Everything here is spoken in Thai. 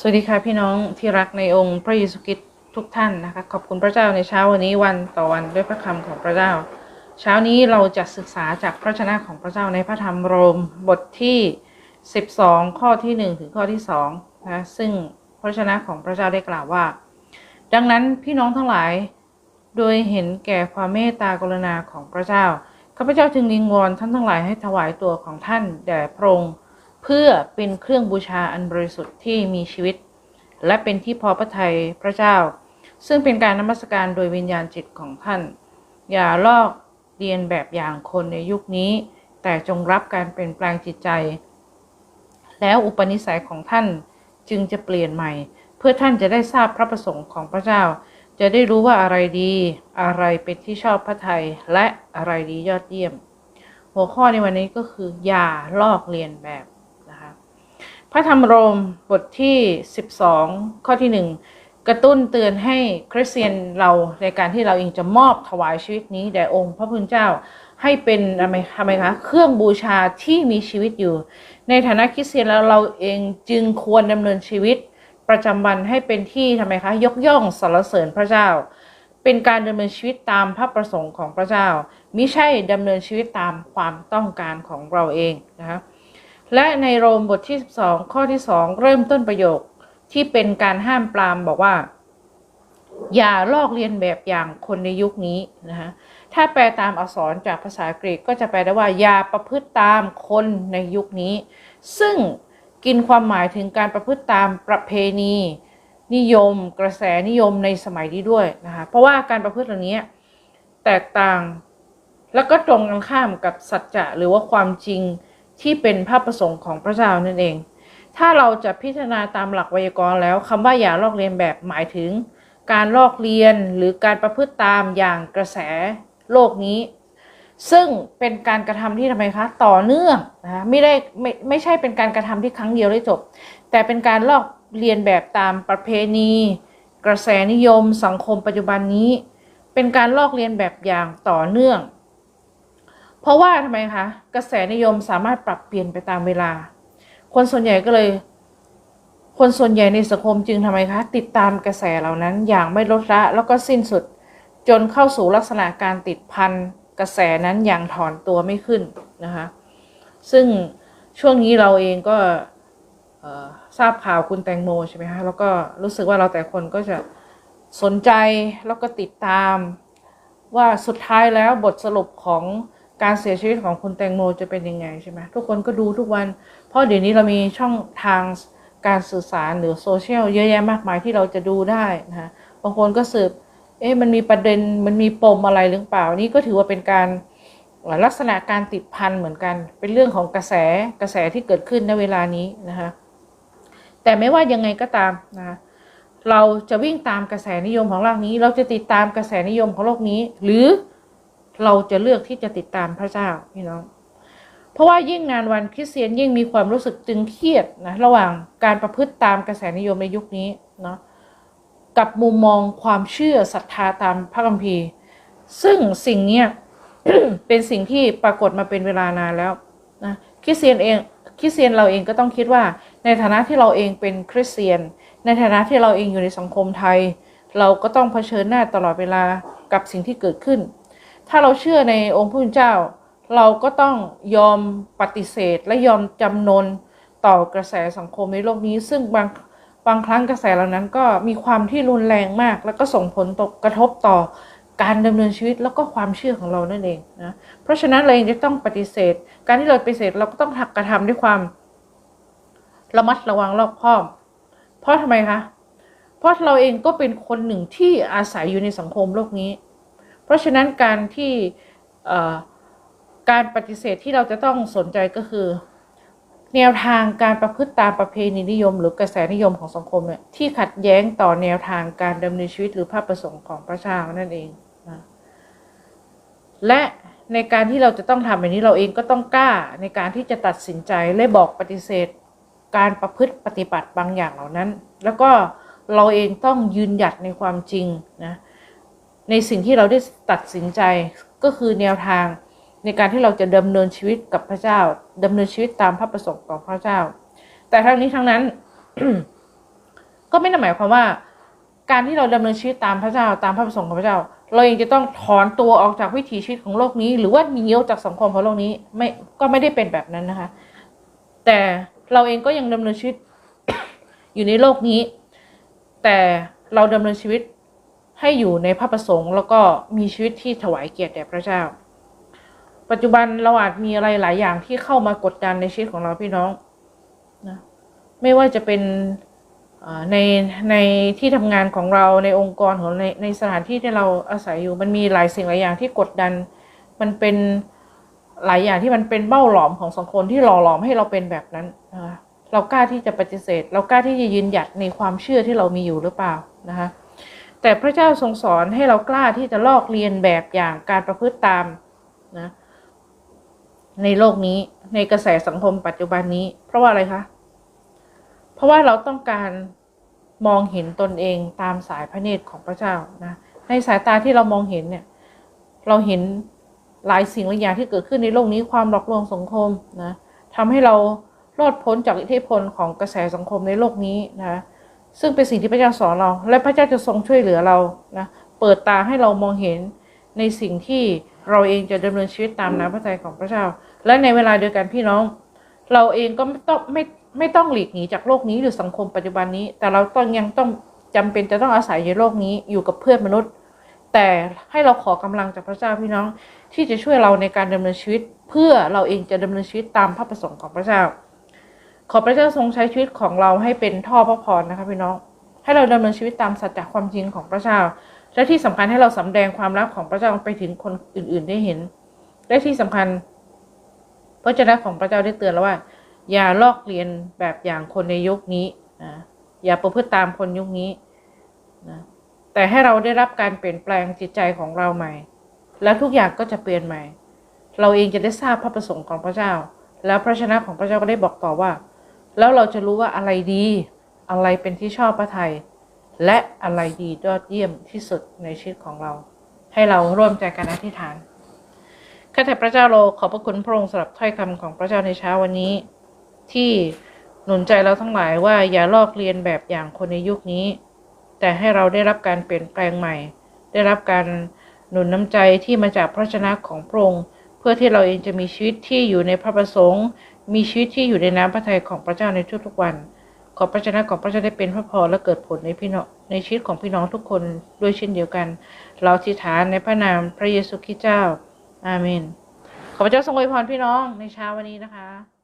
สวัสดีค่ะพี่น้องที่รักในองค์พระเยซูคริสต์ทุกท่านนะคะ ขอบคุณพระเจ้าในเช้าวันนี้วันต่อวันด้วยพระคำของพระเจ้า เช้านี้เราจะศึกษาจากพระชนะของพระเจ้าในพระธรรมโรมบทที่ 12 ข้อที่ 1 ถึงข้อที่2นะคะซึ่งพระชนะของพระเจ้าได้กล่าวว่า ดังนั้นพี่น้องทั้งหลาย โดยเห็นแก่ความเมตตากรุณาของพระเจ้าข้าพเจ้าจึงวิงวอนท่านทั้งหลายให้ถวายตัวของท่านแด่พระองค์ เพื่อเป็นเครื่องบูชาอันบริสุทธิ์ที่มีชีวิต และเป็นที่พอพระทัยพระเจ้า ซึ่งเป็นการนมัสการโดยวิญญาณจิตของท่าน อย่าลอกเรียนแบบอย่างคนในยุคนี้ แต่จงรับการเปลี่ยนแปลงจิตใจ แล้วอุปนิสัยของท่านจึงจะเปลี่ยนใหม่ เพื่อท่านจะได้ทราบพระประสงค์ของพระเจ้า จะได้รู้ว่าอะไรดี อะไรเป็นที่ชอบพระทัยและอะไรดียอดเยี่ยม หัวข้อในวันนี้ก็คือ อย่าลอกเลียนแบบ ระธรรมโรมบทที่ 12 ข้อที่ 1 กระตุ้นเตือนให้คริสเตียนเราในการที่เราเองจะมอบถวายชีวิตนี้แด่องค์พระผู้เป็นเจ้าให้เป็นอะไรทำไมคะเครื่องบูชาที่มีชีวิตอยู่ ในฐานะคริสเตียนแล้วเราเองจึงควรดำเนินชีวิตประจำวันให้เป็นที่ทำไมคะยกย่องสรรเสริญพระเจ้า เป็นการดำเนินชีวิตตามพระประสงค์ของพระเจ้ามิใช่ดำเนินชีวิตตามความต้องการของเราเองนะคะ และในโรมบทที่ 12 ข้อที่ 2 เริ่มต้นประโยคที่เป็นการห้ามปรามบอกว่า อย่าลอกเลียนแบบอย่างคนในยุคนี้นะคะถ้าแปลตามอักษรจากภาษาอังกก็จะแปลได้ว่าอย่าประพฤติตามคนในยุคนี้ ซึ่งกินความหมายถึงการประพฤติตามประเพณี นิยม กระแสนิยมในสมัยนี้ด้วยนะคะเพราะว่าการประพฤติเหล่านี้แตกต่าง แล้วก็ตรงกันข้ามกับสัจจะหรือว่าความจริง ที่เป็นพระประสงค์ของพระเจ้านั่นเอง ถ้าเราจะพิจารณาตามหลักไวยากรณ์แล้วคำว่าอย่าลอกเลียนแบบหมายถึง การลอกเลียนหรือการประพฤติตามอย่างกระแสโลกนี้ ซึ่งเป็นการกระทำที่ทำไมคะ ต่อเนื่องนะคะไม่ได้ไม่ไม่ใช่เป็นการกระทำที่ครั้งเดียวได้จบ แต่เป็นการลอกเลียนแบบตามประเพณี กระแสนิยม สังคมปัจจุบันนี้ เป็นการลอกเลียนแบบอย่างต่อเนื่อง เพราะว่าทำไมคะกระแสนิยมสามารถปรับเปลี่ยนไปตามเวลา คนส่วนใหญ่ก็เลย คนส่วนใหญ่ในสังคมจึงทำไมคะติดตามกระแสเหล่านั้นอย่างไม่ลดละแล้วก็สิ้นสุด จนเข้าสู่ลักษณะการติดพันกระแสนั้นอย่างถอนตัวไม่ขึ้นนะคะ ซึ่งช่วงนี้เราเองก็ทราบข่าวคุณแตงโมใช่ไหมคะแล้วก็รู้สึกว่าเราแต่คนก็จะสนใจแล้วก็ติดตามว่าสุดท้ายแล้วบทสรุปของ การเสียชีวิตของคุณแตงโมจะเป็นยังไงใช่ไหมทุกคนก็ดูทุกวัน เพราะเดี๋ยวนี้เรามีช่องทางการสื่อสารหรือโซเชียลเยอะแยะมากมายที่เราจะดูได้นะคะบางคนก็สืบเอ๊ะมันมีประเด็นมันมีปมอะไรหรือเปล่านี่ก็ถือว่าเป็นการลักษณะการติดพันเหมือนกัน เป็นเรื่องของกระแสกระแสที่เกิดขึ้นในเวลานี้นะคะแต่ไม่ว่ายังไงก็ตามนะคะเราจะวิ่งตามกระแสนิยมของโลกนี้ เราจะติดตามกระแสนิยมของโลกนี้ หรือ เราจะเลือกที่จะติดตามพระเจ้าพี่น้องเพราะว่ายิ่งนานวันคริสเตียนยิ่งมีความรู้สึกตึงเครียดนะระหว่างการประพฤติตามกระแสนิยมในยุคนี้เนาะกับมุมมองความเชื่อศรัทธาตามพระคัมภีร์ ซึ่งสิ่งเนี้ยเป็นสิ่งที่ปรากฏมาเป็นเวลานานแล้วนะคริสเตียนเองคริสเตียนเราเองก็ต้องคิดว่า ในฐานะที่เราเองเป็นคริสเตียน ในฐานะที่เราเองอยู่ในสังคมไทย เราก็ต้องเผชิญหน้าตลอดเวลากับสิ่งที่เกิดขึ้น ถ้าเราเชื่อในองค์พระผู้เป็นเจ้า เราก็ต้องยอมปฏิเสธและยอมจำนนต่อกระแสสังคมในโลกนี้ ซึ่งบางบางครั้งกระแสเหล่านั้นก็มีความที่รุนแรงมาก แล้วก็ส่งผลตกกระทบต่อการดำเนินชีวิตแล้วก็ความเชื่อของเรานั่นเองนะ เพราะฉะนั้นเราเองจะต้องปฏิเสธ การที่เราปฏิเสธเราก็ต้องกระทำด้วยความระมัดระวังรอบคอบ เพราะทำไมคะ เพราะเราเองก็เป็นคนหนึ่งที่อาศัยอยู่ในสังคมโลกนี้ เพราะฉะนั้นการที่การปฏิเสธที่เราจะต้องสนใจก็คือ แนวทางการประพฤติตามประเพณีนิยม หรือกระแสนิยมของสังคมเนี่ยที่ขัดแย้งต่อแนวทางการดำเนินชีวิตหรือภาพประสงค์ของพระเจ้านั่นเองนะและในการที่เราจะต้องทำแบบนี้เราเองก็ต้องกล้าในการที่จะตัดสินใจและบอกปฏิเสธ การประพฤติปฏิบัติบางอย่างเหล่านั้น แล้วก็เราเองต้องยืนหยัดในความจริงนะ ในสิ่งที่เราได้ตัดสินใจก็คือแนวทางในการที่เราจะดำเนินชีวิตกับพระเจ้าดำเนินชีวิตตามพระประสงค์ของพระเจ้า แต่ทั้งนี้ทั้งนั้น ก็ไม่ได้หมายความว่า การที่เราดำเนินชีวิตตามพระเจ้า ตามพระประสงค์ของพระเจ้า เราเองจะต้องถอนตัวออกจากวิถีชีวิตของโลกนี้ หรือว่าหนีออกจากสังคมของโลกนี้ไม่ก็ไม่ได้เป็นแบบนั้นนะคะ แต่เราเองก็ยังดำเนินชีวิตอยู่ในโลกนี้ แต่เราดำเนินชีวิต ให้อยู่ในพระประสงค์ แล้วก็มีชีวิตที่ถวายเกียรติแด่พระเจ้า ปัจจุบันเราอาจมีอะไรหลายอย่างที่เข้ามากดดันในชีวิตของเราพี่น้องนะไม่ว่าจะเป็นในในที่ทำงานของเราในองค์กรของในในสถานที่ที่เราอาศัยอยู่มันมีหลายสิ่งหลายอย่างที่กดดัน มันเป็นหลายอย่างที่มันเป็นเบ้าหลอมของสังคมที่หล่อหลอมให้เราเป็นแบบนั้นนะคะเรากล้าที่จะปฏิเสธ เรากล้าที่จะยืนหยัดในความเชื่อที่เรามีอยู่หรือเปล่านะคะ แต่พระเจ้าทรงสอนให้เรากล้าที่จะลอกเรียนแบบอย่างการประพฤติตามนะในโลกนี้ในกระแสสังคมปัจจุบันนี้ เพราะว่าอะไรคะ เพราะว่าเราต้องการมองเห็นตนเองตามสายพระเนตรของพระเจ้านะในสายตาที่เรามองเห็นเนี่ย เราเห็นหลายสิ่งหลายอย่างที่เกิดขึ้นในโลกนี้ความหลอกลวงสังคมนะทำให้เรารอดพ้นจากอิทธิพลของกระแสสังคมในโลกนี้นะ ซึ่งเป็นสิ่งที่พระเจ้าสอนเรา และพระเจ้าจะทรงช่วยเหลือเรานะเปิดตาให้เรามองเห็นในสิ่งที่เราเองจะดำเนินชีวิตตามน้ำพระทัยของพระเจ้า และในเวลาเดียวกันพี่น้อง เราเองก็ไม่ต้องไม่ไม่ต้องหลีกหนีจากโลกนี้หรือสังคมปัจจุบันนี้ แต่เราต้องยังต้องจำเป็นจะต้องอาศัยในโลกนี้อยู่กับเพื่อนมนุษย์ แต่ให้เราขอกำลังจากพระเจ้าพี่น้องที่จะช่วยเราในการดำเนินชีวิต เพื่อเราเองจะดำเนินชีวิตตามพระประสงค์ของพระเจ้า ขอพระเจ้าทรงใช้ชีวิตของเราให้เป็นท่อพระพรนะคะพี่น้อง ให้เราดำเนินชีวิตตามสัจจะความจริงของพระเจ้า และที่สำคัญให้เราสำแดงความรักของพระเจ้าไปถึงคนอื่น ๆได้เห็น และที่สำคัญพระเจ้าของพระเจ้าได้เตือนแล้วว่า อย่าลอกเลียนแบบอย่างคนในยุคนี้นะอย่าประพฤติตามคนยุคนี้นะแต่ให้เราได้รับการเปลี่ยนแปลงจิตใจของเราใหม่ แล้วทุกอย่างก็จะเปลี่ยนใหม่ เราเองจะได้ทราบพระประสงค์ของพระเจ้า แล้วพระชนะของพระเจ้าก็ได้บอกต่อว่า แล้วเราจะรู้ว่าอะไรดี อะไรเป็นที่ชอบพระไทย และอะไรดียอดเยี่ยมที่สุดในชีวิตของเรา ให้เราร่วมใจกันอธิษฐานข้าแต่พระเจ้าเราขอบพระคุณพระองค์สำหรับถ้อยคำของพระเจ้าในเช้าวันนี้ ที่หนุนใจเราทั้งหลายว่าอย่าลอกเลียนแบบอย่างคนในยุคนี้ แต่ให้เราได้รับการเปลี่ยนแปลงใหม่ ได้รับการหนุนน้ำใจที่มาจากพระชนะของพระองค์เพื่อที่เราเองจะมีชีวิตที่อยู่ในพระประสงค์ มีชีวิตที่อยู่ในน้ำพระทัยของพระเจ้าในทุกๆวัน ขอพระชนะของพระเจ้าได้เป็นพระพรและเกิดผลในพี่น้องในชีวิตของพี่น้องทุกคนด้วยเช่นเดียวกัน เราทิฐานในพระนามพระเยซูคริสต์เจ้า อาเมน ขอพระเจ้าทรงอวยพรพี่น้องในเช้าวันนี้นะคะ